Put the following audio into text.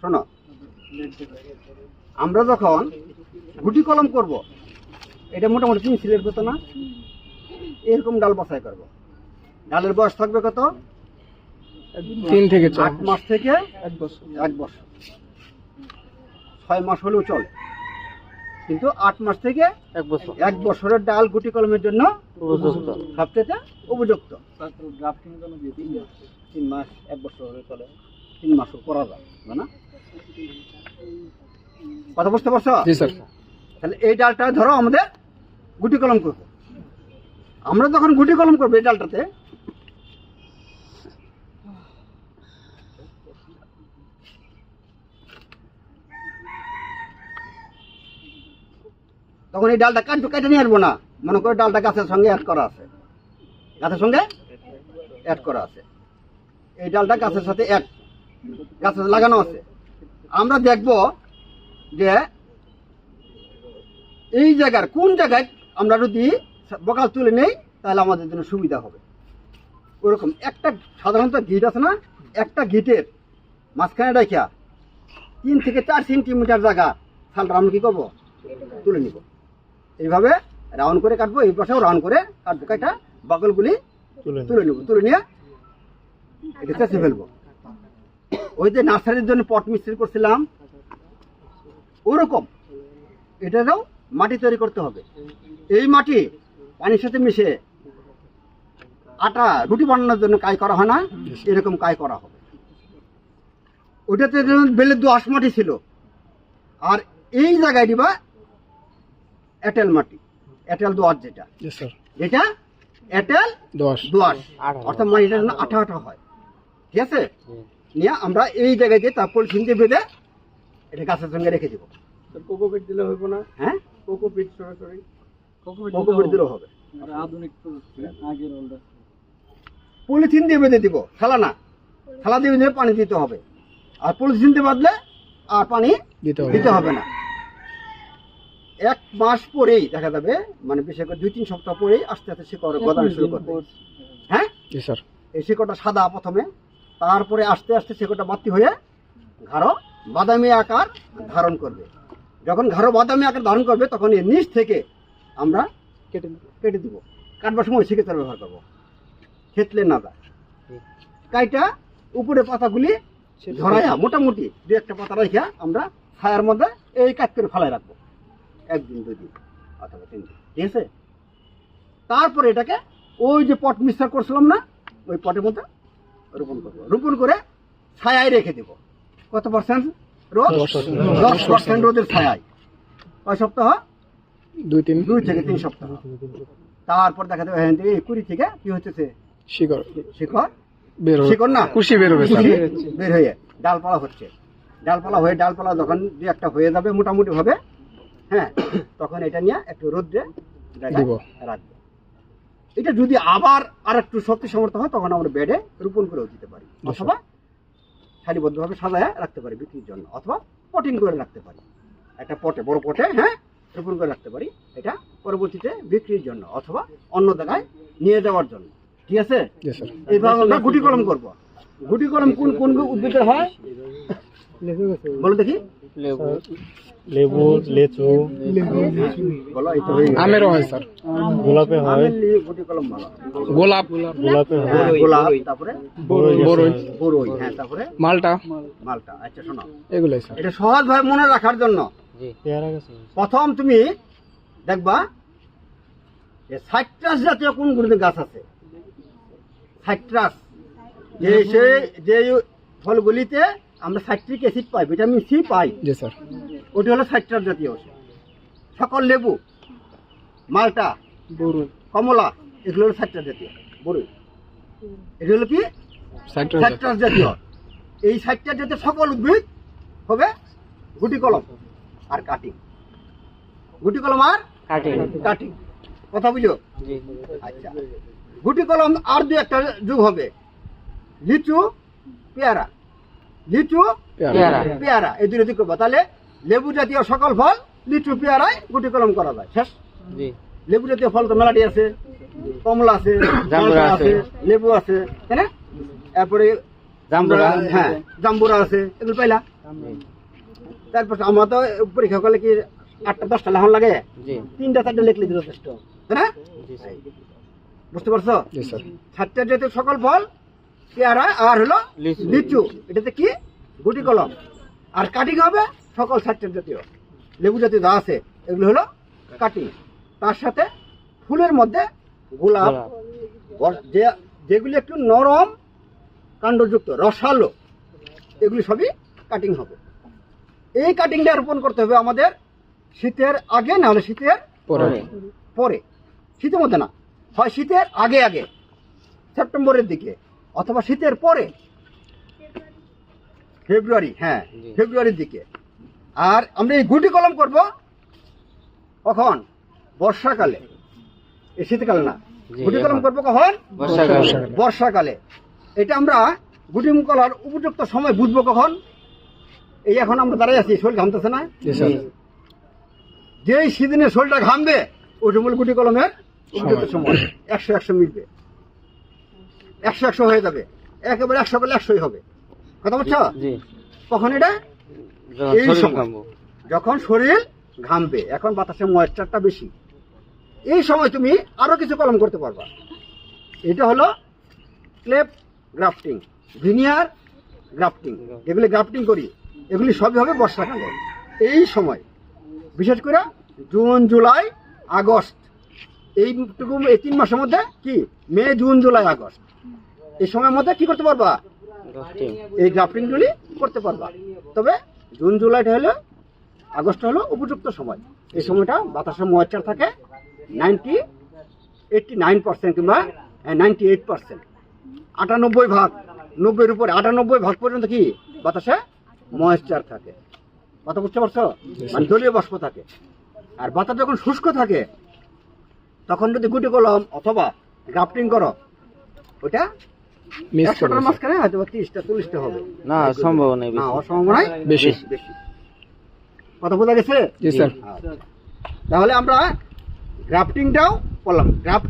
শোনো। আমরা যখন গুটি কলম করব এটা মোটামুটি তিন সিলের মতো না? এরকম ডাল বাছাই করব। ডালের বয়স থাকবে কত? তিন থেকে আট মাস থেকে এক বছর। এক বছর। ছয় মাস হলেও চলে। কিন্তু আট মাস থেকে এক বছর। এক বছরের ডাল গুটি কলমের জন্য উপযুক্ত। সবচেয়ে উপযুক্ত। তিন মাস। এক বছর হলে চলে। তিন মাসও করা যায় না? কথা বুঝতে পারছ? তাহলে এই ডালটা ধরো আমাদের গুটি কলম করব। আমরা যখন গুটি কলম করব এই ডালটাতে তখন এই ডালটা কাটবো কেটে নিয়ে আসব না। মনে করো ডালটা গাছের সঙ্গে অ্যাড করা আছে। গাছের সঙ্গে অ্যাড করা আছে। এই ডালটা গাছের সাথে অ্যাড গাছের লাগানো আছে। আমরা দেখব যে এই জায়গার কোন জায়গায় আমরা যদি বকাল তুলে নেই তাহলে আমাদের জন্য সুবিধা হবে। ওরকম একটা সাধারণত গিট আছে না? একটা গিটের মাঝখানে রাখিয়া তিন থেকে চার সেন্টিমিটার জায়গা। ছালটা আমরা কি করব? তুলে নিব। এইভাবে রাউন্ড করে কাটবো এই পাশেও রাউন্ড করে কাটবো। কাটা বকলগুলি তুলে নেব। তুলে নিয়ে এটা চেঁচে ফেলব। ওই যে নার্সারির জন্য পট মিস্ত্রি করছিলাম ওরকম। এটারও মাটি তৈরি করতে হবে। এই মাটি পানির সাথে মিশে আটা রুটি বানানোর জন্য কাজ করা হয় না এরকম কাজ করা হবে। ওটাতে যেমন বেলের দোআঁশ মাটি ছিল আর এই জায়গায় দিবা এঁটেল মাটি এঁটেল দোআঁশ যেটা। এটা এঁটেল দশ দোআঁশ অর্থাৎ মাটিটা আঠা আঠা হয়। ঠিক আছে? নিয়ে আমরা এই জায়গায় দিয়ে তারপর ছিনতে বেঁধে এটা গাছের সঙ্গে রেখে দিব। কোকোপিট দিলে হইব না? হ্যাঁ? কোকোপিট সরাসরি কোকোপিট দিলেও হবে। আধুনিক আগের পলিথিন দিয়ে বেঁধে দিব থালা না। থালা দিয়ে বেঁধে পানি দিতে হবে। আর পলিথিন দিয়ে বাঁধলে আর পানি দিতে হবে না। এক মাস পরেই দেখা যাবে মানে বিশেষ করে দুই তিন সপ্তাহ পরেই আস্তে আস্তে শিকড় গদানো শুরু করবে। হ্যাঁ? স্যার। এই শিকড়টা সাদা প্রথমে। তারপরে আস্তে আস্তে শিকড়টা বাতি হয়ে ঘাড়ো বাদামি আকার ধারণ করবে। যখন ঘাড়ো বাদামি আকার ধারণ করবে তখন এর নিচ থেকে আমরা কেটে কেটে দেবো। কাটবার সময় শিকেচার ব্যবহার করব। খেতলে না যায়। কাইটা উপরে পাতাগুলি ধরাইয়া মোটামুটি দু একটা পাতা রাখিয়া আমরা ছায়ার মধ্যে এই কাজ করে ফেলাই রাখব। একদিন দুই দিন অথবা তিন দিন। ঠিক আছে? তারপরে এটাকে ওই যে পট মিক্সার করছিলাম না ওই পটের মধ্যে রোপণ করব। রোপণ করে ছায়ায় রেখে দেব। কত পার্সেন্ট রোদ? দশ পার্সেন্ট রোদের ছায়ায়। কয় সপ্তাহ? দুই তিন। দুই থেকে তিন সপ্তাহ। তারপর দেখা যাবে হ্যাঁ এই কুড়ি থেকে কি হচ্ছে শিকড়। শিকড়? শিকড় না? কুশি বের হবে বের হয়ে ডালপালা হচ্ছে। ডালপালা হয়ে ডালপালা যখন দু একটা হয়ে যাবে মোটামুটি হবে হ্যাঁ তখন এটা নিয়ে একটু রোদ্রে দিব। রাখব। এটা যদি আবার আর একটু শক্তি সমর্থ হয় তখন আমরা বেডে রোপণ করেও দিতে পারি। অথবা সারিবদ্ধভাবে সাজায় রাখতে পারি বিক্রির জন্য অথবা পটিং করে রাখতে পারি। একটা পটে বড় পটে হ্যাঁ রোপণ করে রাখতে পারি। এটা পরবর্তীতে বিক্রির জন্য অথবা অন্য জায়গায় নিয়ে যাওয়ার জন্য। ঠিক আছে? এইভাবে আমরা গুটি কলম করব। গুটি কলম কোন কোন উদ্ভিদের হয়? বলো দেখি। লেবু লেচু। হয়ে। আমেরও হয় স্যার। গোলাপে হয়। গোলাপ। গোলাপে হয়। হ্যাঁ, গোলাপ তারপরে বরই বরই হ্যাঁ তারপরে মালটা। মালটা আচ্ছা শোনো। এগুলাই স্যার। এটা সহজভাবে মনে রাখার জন্য। প্রথম তুমি দেখবা যে সাইট্রাস জাতীয় কোন কোনগুলিতে গাছ আছে? সাইট্রাস। যে সে যে ফলগুলিতে আমরা সাইট্রিক অ্যাসিড পাই ভিটামিন সি পাই। জি স্যার। ওটি হলো সাইট্রাস জাতীয় ওষুধ সকল লেবু মালটা কমলা এগুলো হলো সাইট্রাস জাতীয়। বড়ই এটি হলো কি? সাইট্রাস সাইট্রাস জাতীয়। এই সাইট্রাস জাতীয় সকল উদ্ভিদ হবে গুটি কলম আর কাটিং। গুটি কলম আর কাটিং। কথা বুঝো? আচ্ছা। গুটি কলম আর দু একটা যুগ হবে। লিচু পেয়ারা। লিচু পেয়ারা। পেয়ারা এই দুটো দিক করব তাহলে লেবু জাতীয় সকল ফল লিচু পেয়ারায় গুটি কলম করা যায়। শেষ? লেবু জাতীয় ফল তো মেলাটি আছে কমলা আছে আছে। লেবু আছে তাই না? এরপরে জাম্বুরা। হ্যাঁ জাম্বুরা আছে এগুলো পাইলা? তারপর আমরা তো পরীক্ষা করলে কি আটটা দশটা লেখন লাগে? তিনটা চারটা লিখলে যথেষ্ট তাই না? বুঝতে পারছ? ছাড়তে যেতে সকল ফল পেয়ারা আর হলো লিচু। এটাতে কি? গুটি কলম। আর কাটিং হবে সকল ছাড়তের জাতীয়। লেবু জাতীয় যা আছে এগুলো হলো কাটিং তার সাথে ফুলের মধ্যে গোলাপ। যে যেগুলি একটু নরম কাণ্ডযুক্ত রসালো এগুলি সবই কাটিং হবে। এই কাটিংটা রোপণ করতে হবে আমাদের শীতের আগে না হলে শীতের পরে। পরে। শীতের মধ্যে না হয় শীতের আগে আগে। সেপ্টেম্বরের দিকে। অথবা শীতের পরে। ফেব্রুয়ারি হ্যাঁ ফেব্রুয়ারির দিকে। আর আমরা এই গুটি কলম করব কখন? বর্ষাকালে। এই শীতকালে না। গুটি কলম। করব কখন? বর্ষাকালে। এটা আমরা গুটি কলার উপযুক্ত সময় বুঝব কখন? এই এখন আমরা দাঁড়াই আছি শরীর ঘামতেছে না? যেই সিজনে শরীরটা ঘামবে ওই সময় গুটি কলমের উপযুক্ত সময়। একশো একশো মিলবে একশো একশো হয়ে যাবে। একেবারে একশো পেলে একশোই হবে। কথা বলছো? কখন এটা? যখন এই সময়। যখন শরীর ঘামবে এখন বাতাসে ময়েশ্চারটা বেশি। এই সময় তুমি আরও কিছু কলম করতে পারবা। এটা হলো ক্লেপ গ্রাফটিং ভিনিয়ার গ্রাফটিং এগুলি গ্রাফটিং করি এগুলি সবই হবে বর্ষাকালে। এই সময় বিশেষ করে জুন জুলাই আগস্ট এইটুকু এই তিন মাসের মধ্যে কি? May June July August. এই সময়ের মধ্যে কি করতে পারবা? এই গ্রাফটিংগুলি করতে পারবা। তবে জুন জুলাইটা হলো আগস্ট হলো উপযুক্ত সময়। এই সময়টা বাতাসের ময়েশ্চার থাকে নাইনটি এইটটি নাইন পার্সেন্ট কিংবা নাইনটি এইট পার্সেন্ট। আটানব্বই ভাগ নব্বইয়ের উপরে আটানব্বই ভাগ পর্যন্ত কি? বাতাসে ময়েশ্চার থাকে। কথা বুঝতে পারছ? মানে জলীয় বাষ্প থাকে। আর বাতাস যখন শুষ্ক থাকে তখন যদি গুটি কলম অথবা গ্রাফটিং করো ওটা মাঝখানে হয়তো তিরিশটা চল্লিশটা হবে। না সম্ভব নেই না বেশি। অসম্ভাবনায় বেশি। বেশি কথা বোঝা গেছে? আচ্ছা। তাহলে আমরা গ্রাফটিংটাও করলাম। গ্রাফটিং